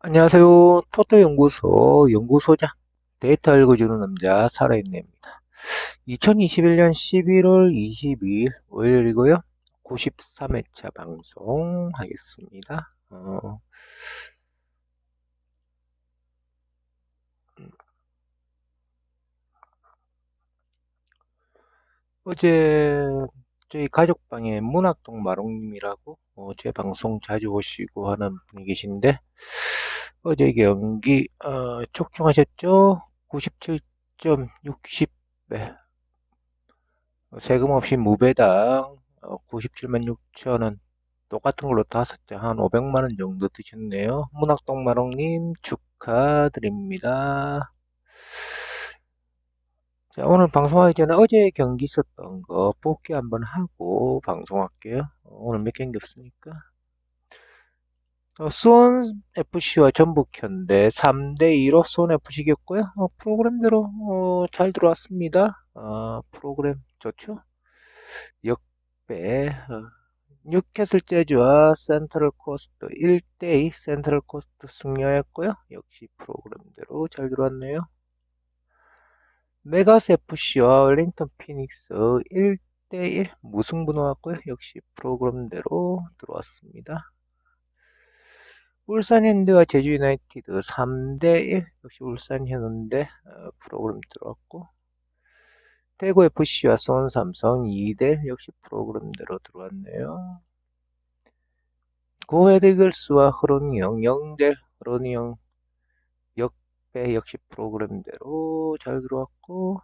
안녕하세요. 토토연구소 연구소장 데이터 읽어주는 남자 살아있네입니다. 2021년 11월 22일 월요일이고요. 93회차 방송하겠습니다. 어, 어제 저희 가족방에 문학동 마롱님이라고 어, 제 방송 자주 보시고 하는 분이 계신데 어제 경기 어, 촉중하셨죠? 97.60배 세금 없이 무배당 97만 6천원 똑같은 걸로 다섯 장한 500만 원 정도 드셨네요. 문학동마롱님 축하드립니다. 자, 오늘 방송하기 전에 어제 경기 있었던 거 복귀 한번 하고 방송할게요. 오늘 몇 경기 없으니까. 어, 수원 FC와 전북 현대 3대 2로 수원 FC 겼고요. 어, 프로그램대로 어, 잘 들어왔습니다. 어, 프로그램 좋죠? 역배 어, 뉴캐슬 재즈와 센트럴 코스트 1대 2 센트럴 코스트 승리하였고요. 역시 프로그램대로 잘 들어왔네요. 메가스 FC와 웰링턴 피닉스 1대1 무승부 나왔고요. 역시 프로그램대로 들어왔습니다. 울산 현대와 제주 유나이티드 3대1 역시 울산 현대 어, 프로그램 들어왔고 대구 FC와 수원 삼성 2대1 역시 프로그램대로 들어왔네요. 고헤드글스와 흐론이형 0대 흐론이형 역배 역시 프로그램대로 잘 들어왔고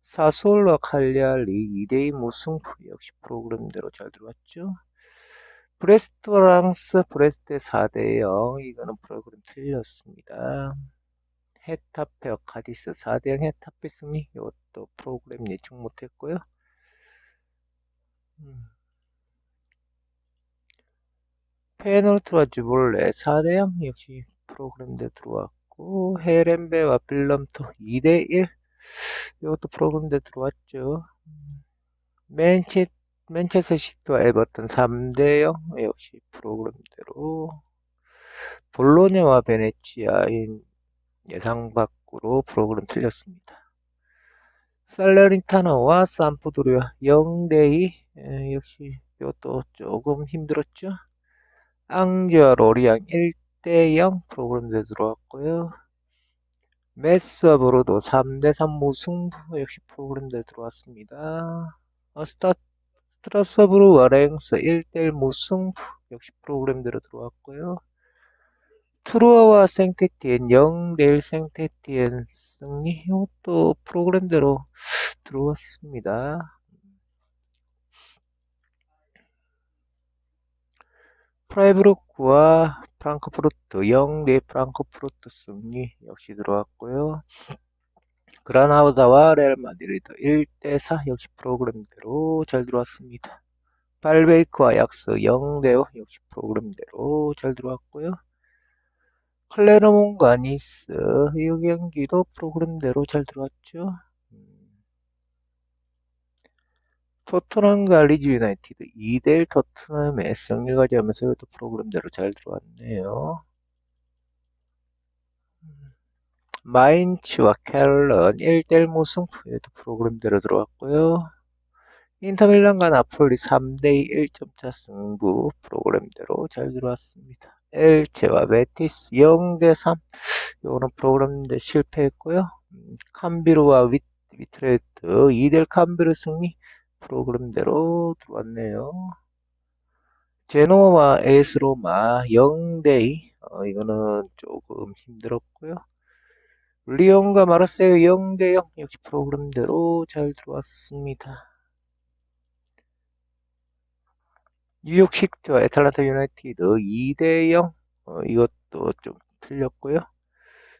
사솔과 칼리알리 2대2 무승부 역시 프로그램대로 잘 들어왔죠. 브레스토랑스 브레스트 4대 0 이거는 프로그램 틀렸습니다. 헤타페어 카디스 4대 0 헤타페 승리 이것도 프로그램 예측 못했고요. 음. 페노르트와 주볼레 4대 0 역시 프로그램대 들어왔고 헤렌베와 빌럼토 2대 1 이것도 프로그램대 들어왔죠. 맨체 맨체스터 시티와 에버턴 3대 0 역시 프로그램대로 볼로냐와 베네치아인 예상 밖으로 프로그램 틀렸습니다. 살레르타나와 산푸도리아 0대2 역시 이것도 조금 힘들었죠. 앙지와 로리앙 1대0 프로그램대 들어왔고요. 메스와 브로도 3대3 무승부 역시 프로그램대 들어왔습니다. 어, 스타 스트라스부르 와 랭스 1대1 무승부 역시 프로그램대로 들어왔고요. 트루아와 생테티엔 0대1 생테티엔 승리 이것도 프로그램대로 들어왔습니다. 프라이브루크와 프랑크푸르트 0대 프랑크푸르트 승리 역시 들어왔고요. 그라나다와 레알 마드리드 1대4 역시 프로그램대로 잘 들어왔습니다. 발베이크와 약스 0대5 역시 프로그램대로 잘 들어왔고요. 클레르몬과 니스 이 경기도 프로그램대로 잘 들어왔죠. 토트넘과 리즈 유나이티드 2대1 토트넘의 승리 가져오면서 이것도 프로그램대로 잘 들어왔네요. 마인츠와 켈런 1대1 무승부 이것도 프로그램대로 들어왔고요. 인터밀란과 나폴리 3대2 1점차 승부 프로그램대로 잘 들어왔습니다. 엘체와 베티스 0대3 이거는 프로그램대 실패했고요. 캄비르와 위, 위트레드 2대1 캄비르 승리 프로그램대로 들어왔네요. 제노와 에스로마 0대2 어, 이거는 조금 힘들었고요. 리온과 마르세유 0대0 역시 프로그램대로 잘 들어왔습니다. 뉴욕 시티와 애틀란타 유나이티드 2대0 어, 이것도 좀 틀렸고요.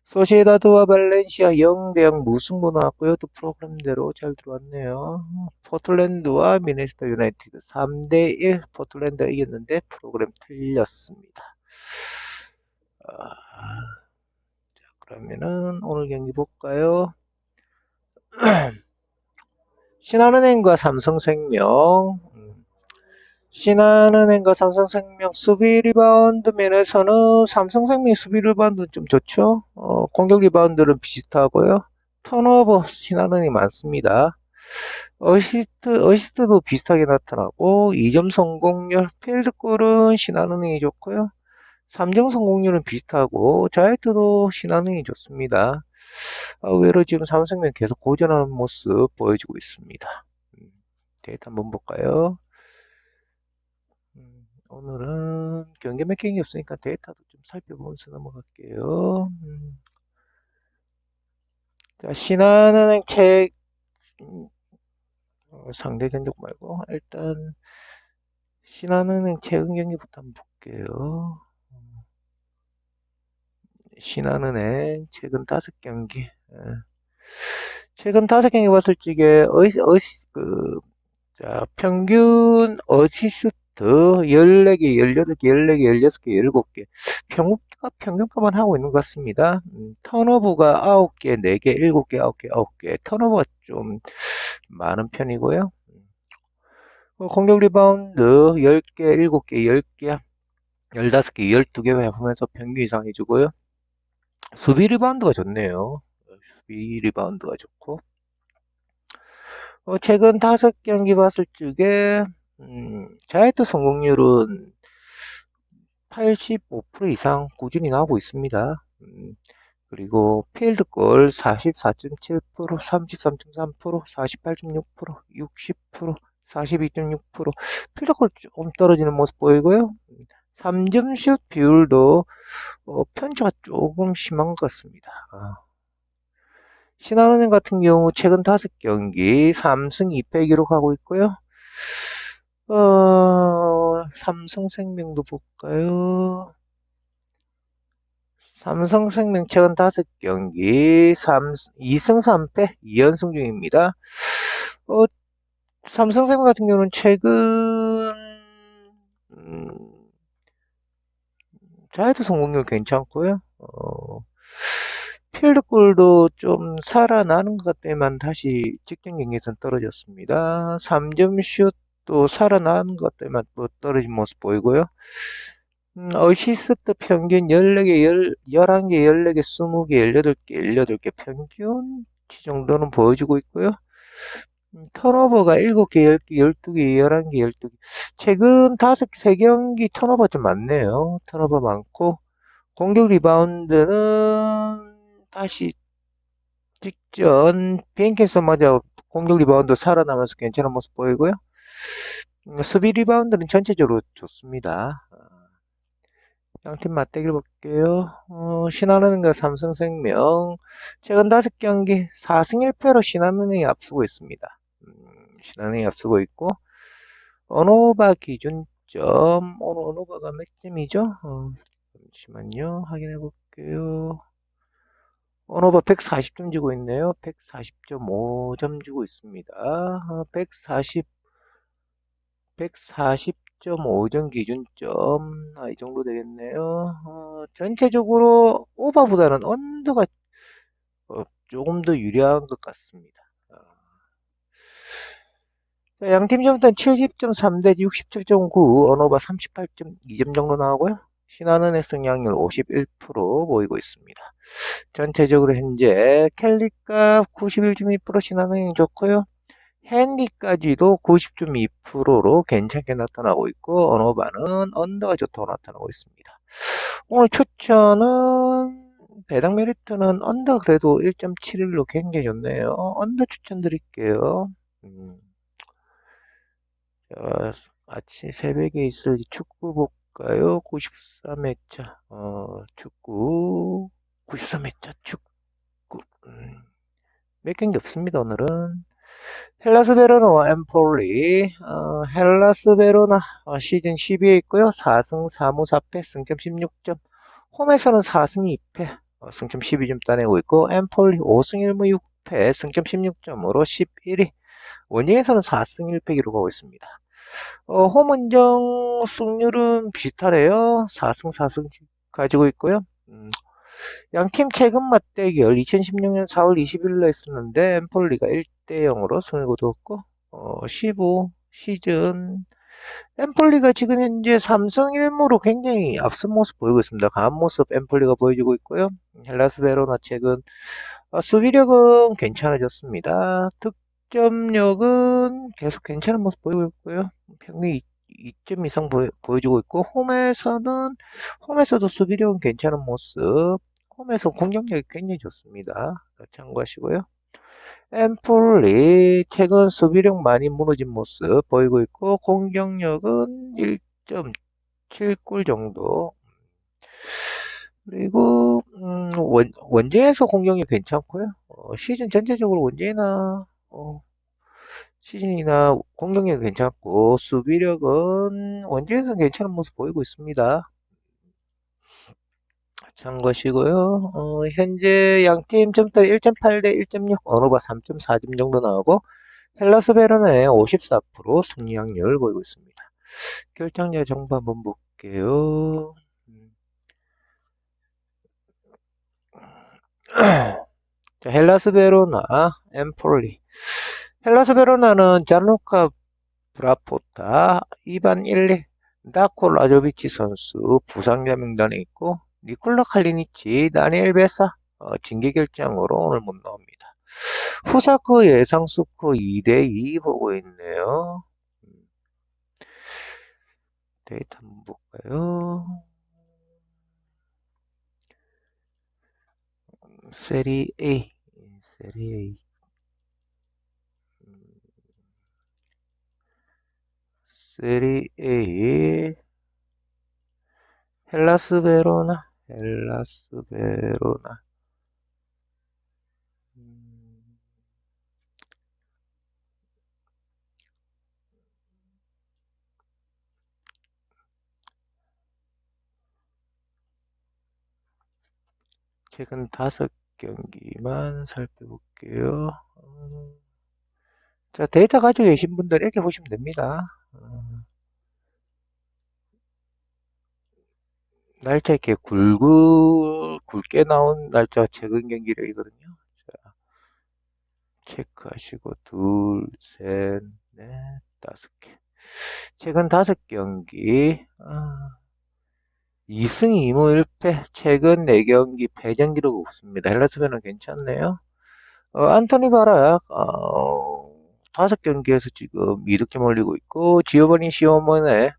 소시에다드와 발렌시아 0대0 무승부 나왔고요. 또 프로그램대로 잘 들어왔네요. 포틀랜드와 미네스타 유나이티드 3대1 포틀랜드가 이겼는데 프로그램 틀렸습니다. 아, 자, 그러면은 오늘 경기 볼까요? 신한은행과 삼성생명 신한은행과 삼성생명 수비 리바운드 면에서는 삼성생명 수비 리바운드 좀 좋죠. 어, 공격 리바운드는 비슷하고요. 턴오버 신한은행이 많습니다. 어시스트, 어시스트도 비슷하게 나타나고 2점 성공률, 필드골은 신한은행이 좋고요. 3점 성공률은 비슷하고 자이트도 신한은행이 좋습니다. 아, 의외로 지금 삼성생명 계속 고전하는 모습 보여주고 있습니다. 음, 데이터 한번 볼까요? 음, 오늘은 경기 매킹이 없으니까 데이터도 좀 살펴보면서 넘어갈게요. 음. 자, 신한은행 책 음, 어, 상대 전적 말고 일단 신한은행 최근 경기부터 한번 볼게요. 신한은행 최근 다섯 경기. 예. 최근 다섯 경기 봤을 적에 어시, 어시, 그, 자, 평균 어시스트 14개, 18개, 14개, 16개, 17개. 평균값, 평균값만 하고 있는 것 같습니다. 음, 턴오버가 9개, 4개, 7개, 9개, 9개. 턴오버가 좀 많은 편이고요. 어, 공격 리바운드 10개, 7개, 10개, 15개, 12개 해보면서 평균 이상 해주고요. 수비 리바운드가 좋네요. 수비 리바운드가 좋고. 어, 최근 다섯 경기 봤을 적에 음, 자이트 성공률은 85% 이상 꾸준히 나오고 있습니다. 음, 그리고 필드골 44.7%, 33.3%, 48.6%, 60%, 42.6%, 필드골 좀 떨어지는 모습 보이고요. 3점 슛 비율도 어, 편차가 조금 심한 것 같습니다. 아. 신한은행 같은 경우 최근 5경기 3승 2패 기록하고 있고요. 어, 삼성생명도 볼까요? 삼성생명 최근 5경기 3, 2승 3패 2연승 중입니다. 어, 삼성생명 같은 경우는 최근 음, 자이트 성공률 괜찮고요. 어, 필드골도 좀 살아나는 것 때만 다시 직전 경기에서 떨어졌습니다. 3점 슛도 살아나는 것 때만 또 떨어진 모습 보이고요. 음, 어시스트 평균 14개, 11개, 14개, 20개, 18개, 18개 평균 이 정도는 보여주고 있고요. 음, 턴오버가 7개, 10개, 12개, 11개, 12개. 최근 5, 3경기 턴오버 좀 많네요. 턴오버 많고, 공격 리바운드는 다시 직전 비행캔서 맞아 공격 리바운드 살아나면서 괜찮은 모습 보이고요. 음, 수비 리바운드는 전체적으로 좋습니다. 양팀 맞대결 볼게요. 어, 신한은행과 삼성생명 최근 5경기 4승 1패로 신한은행이 앞서고 있습니다. 음, 신한은행이 앞서고 있고 언어바 기준점 언어바가 몇 점이죠? 어, 잠시만요 확인해 볼게요. 언어바 140점 주고 있네요. 140.5점 주고 있습니다. 140 140.5점 기준점 아, 이 정도 되겠네요. 어, 전체적으로 오버보다는 언더가 어, 조금 더 유리한 것 같습니다. 어. 양팀 전부터 70.3 대 67.9 언어바 38.2점 정도 나오고요. 신한은의 승량률 51% 보이고 있습니다. 전체적으로 현재 캘리값 91.2% 신한은행 좋고요. 핸디까지도 90.2%로 괜찮게 나타나고 있고 언어반은 언더가 좋다고 나타나고 있습니다. 오늘 추천은 배당 메리트는 언더 그래도 1.71로 굉장히 좋네요. 언더 추천 드릴게요. 음. 자, 아침 새벽에 있을 축구 볼까요? 93회차. 어, 축구. 93회차 축구. 음. 몇 경기 없습니다 오늘은. 헬라스 베로나와 엠폴리. 어, 헬라스 베로나 어, 시즌 12에 있고요. 4승 4무 4패 승점 16점. 홈에서는 4승 2패. 어, 승점 12점 따내고 있고 엠폴리 5승 1무 6패 승점 16점으로 11위 원정에서는 4승 1패 기록하고 있습니다 어, 홈 원정 승률은 비슷하네요 4승 4승 가지고 있고요 음, 양팀 최근 맞대결 2016년 4월 20일로 했었는데 엠폴리가 1대 0으로 승을 거두었고 어, 15 시즌 엠폴리가 지금 현재 삼성 1무로 굉장히 앞선 모습 보이고 있습니다. 강한 모습 엠폴리가 보여주고 있고요. 헬라스 베로나 최근 어, 수비력은 괜찮아졌습니다. 득점력은 계속 괜찮은 모습 보이고 있고요. 평균 2점 이상 보여, 보여주고 있고 홈에서는 홈에서도 수비력은 괜찮은 모습 홈에서 공격력이 굉장히 좋습니다. 참고하시고요. 엠폴리 최근 수비력 많이 무너진 모습 보이고 있고 공격력은 1.7골 정도 그리고 음, 원, 원제에서 공격력 괜찮고요 어, 시즌 전체적으로 원제나 어, 시즌이나 공격력 괜찮고 수비력은 원제에서 괜찮은 모습 보이고 있습니다 참고하시고요. 어, 현재 양팀 점수는 1.8 대 1.6, 어느바 3.4점 정도 나오고 헬라스 베르나의 54% 승리 확률을 보이고 있습니다. 결정자 정보 한번 볼게요. 자, 헬라스 베로나, 엠폴리. 헬라스 베로나는 자누카 브라포타, 이반 일리, 다코 라조비치 선수 부상자 명단에 있고 니콜라 칼리니치, 다니엘 베사 어, 징계 결정으로 오늘 못 나옵니다. 후사코 예상 스코 2대2 보고 있네요. 데이터 한번 볼까요? 세리 A, 세리 A. 세리 A, 헬라스 베로나, 헬라스 베로나. 음, 최근 다섯 경기만 살펴볼게요. 음, 자, 데이터 가지고 계신 분들 이렇게 보시면 됩니다. 음, 날짜 이렇게 굵고, 굵게 나온 날짜가 최근 경기력이거든요. 자, 체크하시고, 둘, 셋, 넷, 다섯 개. 최근 다섯 경기, 아, 2승 2무 1패, 최근 4경기 패전 기록 없습니다. 헬라스배는 괜찮네요. 어, 안토니 바락, 어, 다섯 경기에서 지금 2득점 올리고 있고, 지오바니 시오먼의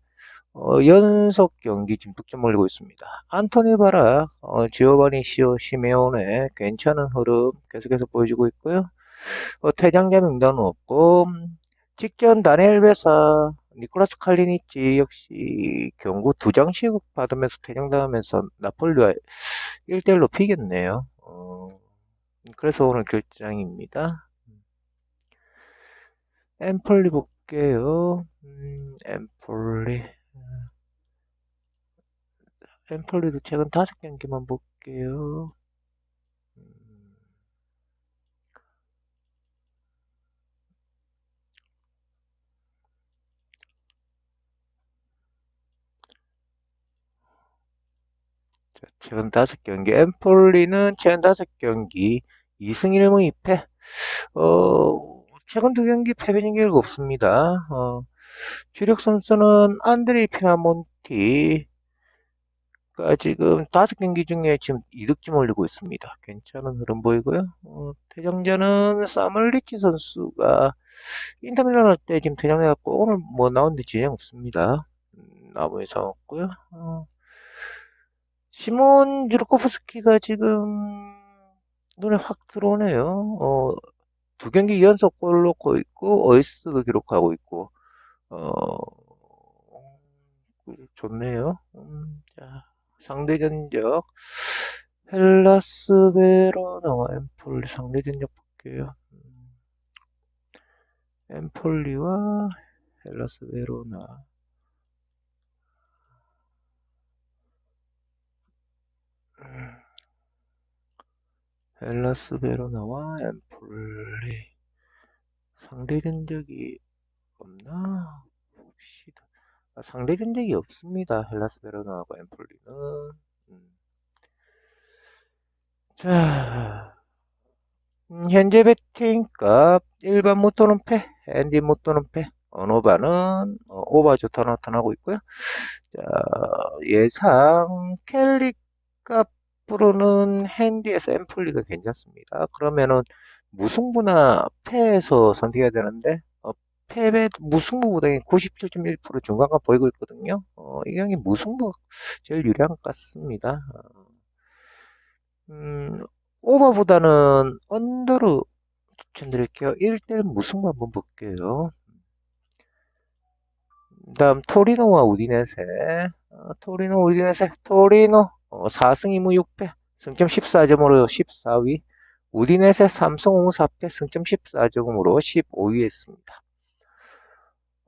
어, 연속 경기 지금 득점 올리고 있습니다. 안토니 바락, 어, 지오바니 시오 시메온의 괜찮은 흐름 계속해서 보여주고 있고요. 어, 퇴장자 명단은 없고, 직전 다니엘 베사, 니콜라스 칼리니치 역시 경고 두 장씩 받으면서 퇴장당하면서 나폴리와 1대1로 피겼네요. 어, 그래서 오늘 결장입니다. 엠폴리 볼게요. 음, 엠폴리. 엠폴리도 최근 다섯 경기만 볼게요. 음, 자, 최근 다섯 경기. 엠폴리는 최근 다섯 경기 2승 1무 2패. 어, 최근 두 경기 패배진 기록 없습니다. 어, 주력 선수는 안드레이 피나몬티, 가 지금 다섯 경기 중에 지금 2득점 올리고 있습니다. 괜찮은 흐름 보이고요. 어, 퇴장자는 사멀리치 선수가 인터밀란 할때 지금 퇴장해갖고 오늘 뭐 나오는데 지장 없습니다. 음, 나무 이상 없고요. 어, 시몬 주르코프스키가 지금 눈에 확 들어오네요. 어, 두 경기 연속 골 넣고 있고 어이스트도 기록하고 있고 어, 좋네요. 음, 자. 상대 전적 헬라스 베로나와 엠폴리 상대 전적 볼게요. 음, 엠폴리와 헬라스 베로나 음, 헬라스 베로나와 엠폴리 상대 전적이 없나 봅시다. 아, 상대 전적이 없습니다. 헬라스 베로나하고 엠폴리는. 음. 자, 음, 현재 배팅값 일반 모토는 패, 앤디 모토는 패. 언어바는 어, 오바조타 나타나고 있고요. 자, 예상 캘리 값으로는 핸디에서 앰플리가 괜찮습니다. 그러면은 무승부나 패에서 선택해야 되는데 어, 패배 무승부보다 97.1% 중간값 보이고 있거든요. 어, 이 경기 무승부 제일 유리한 것 같습니다. 음, 오버보다는 언더로 추천드릴게요. 1대1 무승부 한번 볼게요. 다음 토리노와 우디네세 어, 토리노 우디네세 토리노 어, 4승 2무 6패 승점 14점으로 14위 우디네세 3승 5무 4패 승점 14점으로 15위 했습니다.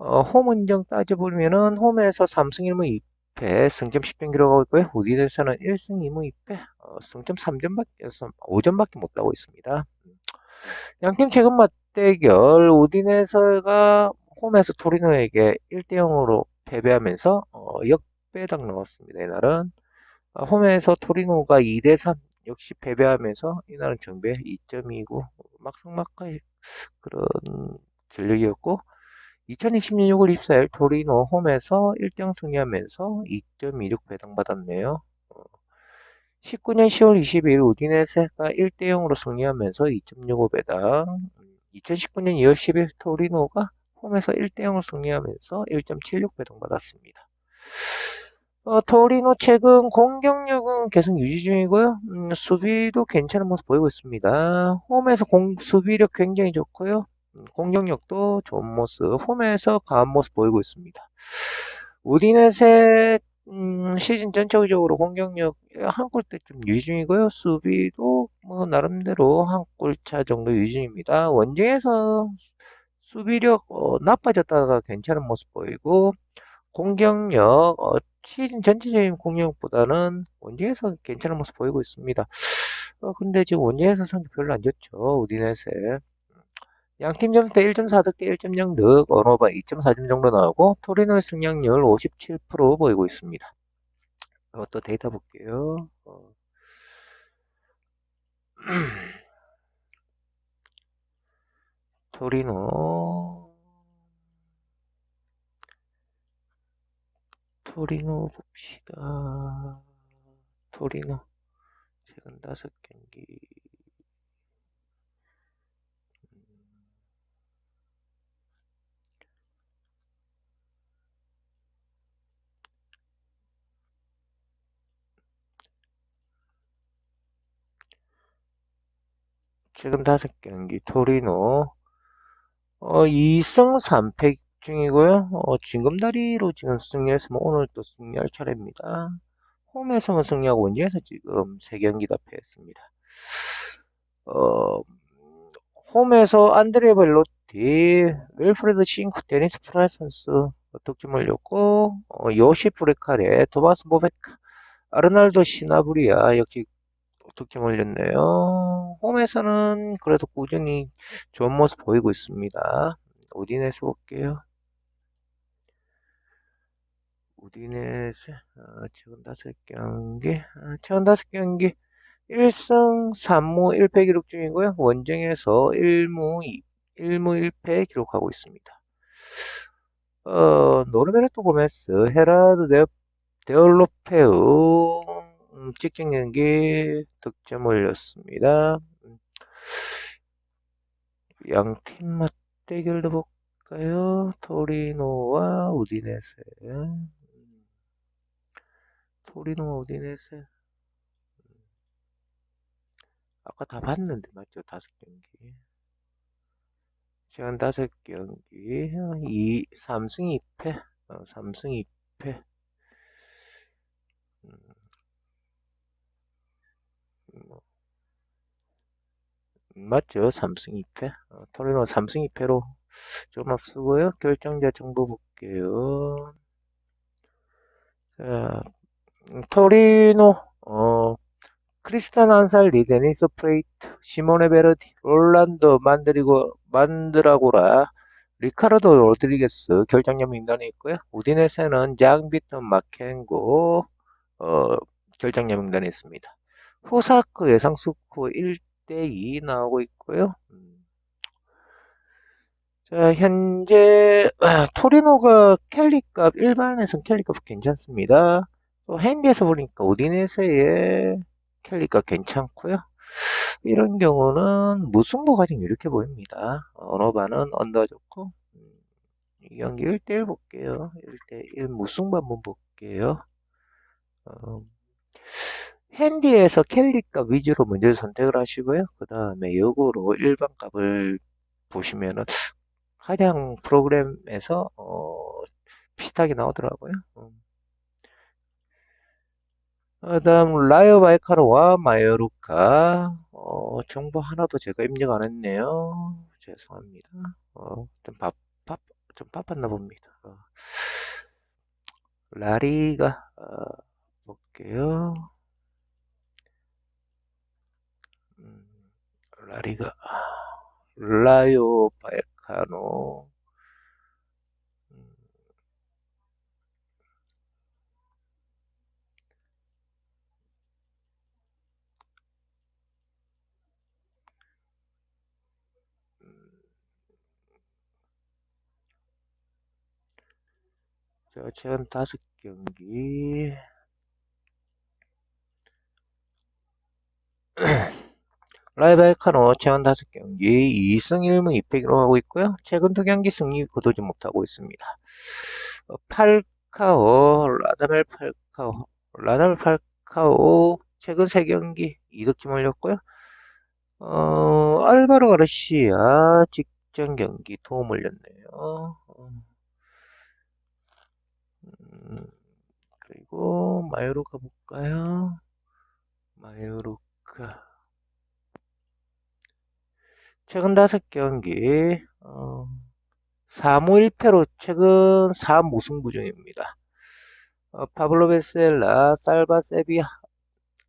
어, 홈 인정 따져보면은 홈에서 3승 1무 2패 승점 10점 기록하고 있고요. 우디네세는 1승 2무 2패 어, 승점 3점밖에 5점밖에 못 따고 있습니다. 양팀 최근 맞대결 우디네세가 홈에서 토리노에게 1대 0으로 패배하면서 어, 역배당 나왔습니다. 이날은 어, 홈에서 토리노가 2대 3 역시 패배하면서 이날은 정배 2.29 막상막하의 그런 전력이었고 2020년 6월 24일 토리노 홈에서 1대0 승리하면서 2.26 배당받았네요. 19년 10월 22일 우디네세가 1대 0으로 승리하면서 2.65 배당 2019년 2월 10일 토리노가 홈에서 1대 0으로 승리하면서 1.76 배당 받았습니다. 어, 토리노 최근 공격력은 계속 유지 중이고요. 음, 수비도 괜찮은 모습 보이고 있습니다. 홈에서 공, 수비력 굉장히 좋고요. 음, 공격력도 좋은 모습, 홈에서 강한 모습 보이고 있습니다. 우디넷의 음, 시즌 전체적으로 공격력 한 골대쯤 유지 중이고요. 수비도 뭐 나름대로 한 골차 정도 유지 중입니다. 원정에서 수비력 어, 나빠졌다가 괜찮은 모습 보이고 공격력 어, 시즌 전체적인 공격보다는 원정에서 괜찮은 모습 보이고 있습니다. 어, 근데 지금 원정에서 성적 별로 안 좋죠. 우디넷에 양팀 점수 대 1.4득 대 1.0득 언어바 2.4점 정도 나오고 토리노의 승량률 57% 보이고 있습니다. 이것도 데이터 볼게요. 어. 토리노 토리노 봅시다. 토리노 최근 다섯 경기 최근 다섯 경기 토리노 어, 2승 3패 중이고요. 어, 징검다리로 지금 승리했으면 오늘 또 승리할 차례입니다. 홈에서만 승리하고 원지에서 지금 3경기 다 패했습니다. 어, 홈에서 안드레 벨로티, 윌프레드 싱크, 데니스 프라이 선수 득점 올렸고 어, 요시 브레카레, 토마스 모베카, 아르날도 시나브리아 역시 득점 올렸네요. 홈에서는 그래도 꾸준히 좋은 모습 보이고 있습니다. 우디네스 볼게요. 우디네스 어, 최근 다섯 경기 어, 최근 다섯 경기 1승 3무 1패 기록 중이고요. 원정에서 1무 2, 1무 1패 기록하고 있습니다. 어, 노르베르토 고메스, 헤라드 데, 데올로페우 음, 직전 경기 득점 올렸습니다. 양팀 맞대결도 볼까요? 토리노와 우디네세. 토리노와 우디네세. 아까 다 봤는데 맞죠? 다섯 경기. 지금 다섯 경기 2, 3승 2패 어, 3승 2패 맞죠? 3승 2패 어, 토리노 3승 2패로 좀 앞서고요. 결정자 정보 볼게요. 자, 음, 토리노 어, 크리스탄 안살 리, 데니스 프레이트, 시모네 베르디, 롤란도 만드리고 만드라고라, 리카르도 로드리게스 결정력 명단에 있고요. 우디네세는 장비턴 마켄고 어, 결정력 명단에 있습니다. 후사크 예상 스코어 1 대 2 나오고 있고요. 음. 자, 현재 아, 토리노가 캘리값 일반에선 캘리값 괜찮습니다. 또 핸디에서 보니까 오디넷의 캘리값 괜찮고요. 이런 경우는 무승부가 좀 이렇게 보입니다. 언어반은 언더 좋고 음, 이 경기 1대1 볼게요. 1대1 무승부 한번 볼게요. 어, 핸디에서 캘리값 위주로 먼저 선택을 하시고요. 그 다음에 역으로 일반 값을 보시면은 가장 프로그램에서 어, 비슷하게 나오더라고요. 음. 그다음 라이어 바이카르와 마요루카 어, 정보 하나도 제가 입력 안 했네요. 죄송합니다. 어, 좀 바, 바, 좀 바빴나 봅니다. 어. 라리가 어, 볼게요. 라리가 라이오 바이카노 음, 음. 자, 최근 다섯 경기 라이바이카노 최근 다섯 경기 2승 1무 2패로 하고 있고요. 최근 두 경기 승리 거두지 못하고 있습니다. 어, 팔카오, 라다멜 팔카오, 라다멜 팔카오 최근 세 경기 2득점 올렸고요. 어, 알바로 가르시아 직전 경기 도움 올렸네요. 음, 그리고 마요루가 볼까요? 마요루카 최근 다섯 경기 어, 4무 1패로 최근 4무승부 중입니다. 어, 파블로 베셀라, 살바 세비아,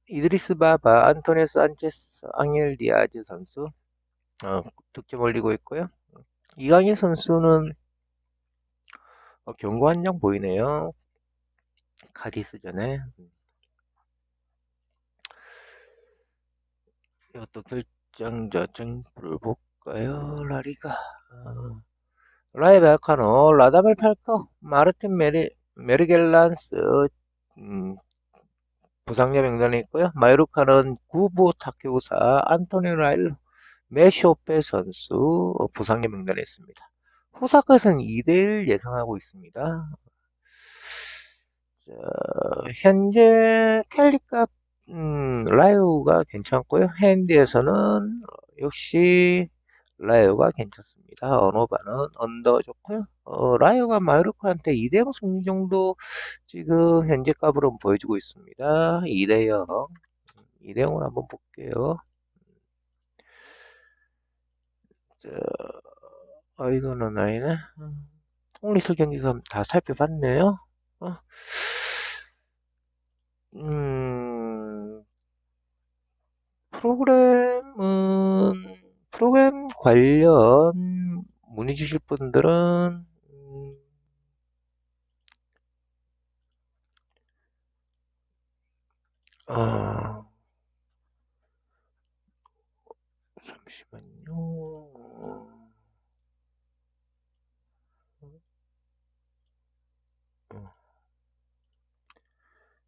이드리스 바바, 안토니오 산체스, 앙헬 디아즈 선수 어, 득점 올리고 있고요. 이강인 선수는 어, 견고한 장 보이네요. 카디스전에 이것도 결 정자 정보를 볼까요? 라리가 어, 라이브 알카노, 라다벨 팔커, 마르틴 메리, 메르겔란스 음, 부상자 명단에 있고요. 마이루카는 구보 타케우사, 안토니 라일, 메쇼페 선수 어, 부상자 명단에 있습니다. 후사컷은 2대1 예상하고 있습니다. 자, 현재 캘리값 음, 라이오가 괜찮고요. 핸디에서는 역시 라이오가 괜찮습니다. 언어반은 언더 좋고요. 어, 라이오가 마요르카한테 2대0 승리 정도 지금 현재 값으로 보여주고 있습니다. 2대0 2대0을 한번 볼게요. 자, 아, 이거는 아니네. 통리설 경기가 다 살펴봤네요. 어. 음, 프로그램은, 프로그램 관련 문의 주실 분들은, 음, 어, 잠시만요.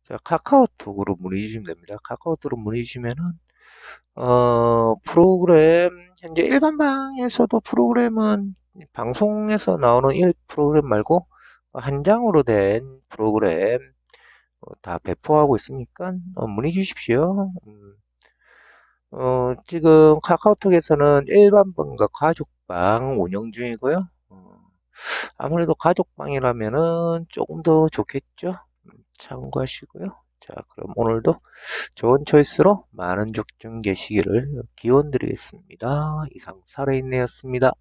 자, 카카오톡으로 문의 주시면 됩니다. 카카오톡으로 문의 주시면은, 어, 프로그램, 현재 일반방에서도 프로그램은 방송에서 나오는 1 프로그램 말고 한 장으로 된 프로그램 어, 다 배포하고 있으니까 어, 문의 주십시오. 음, 어, 지금 카카오톡에서는 일반방과 가족방 운영 중이고요. 어, 아무래도 가족방이라면은 조금 더 좋겠죠. 음, 참고하시고요. 자, 그럼 오늘도 좋은 초이스로 많은 족중 계시기를 기원 드리겠습니다. 이상 살아있네였습니다.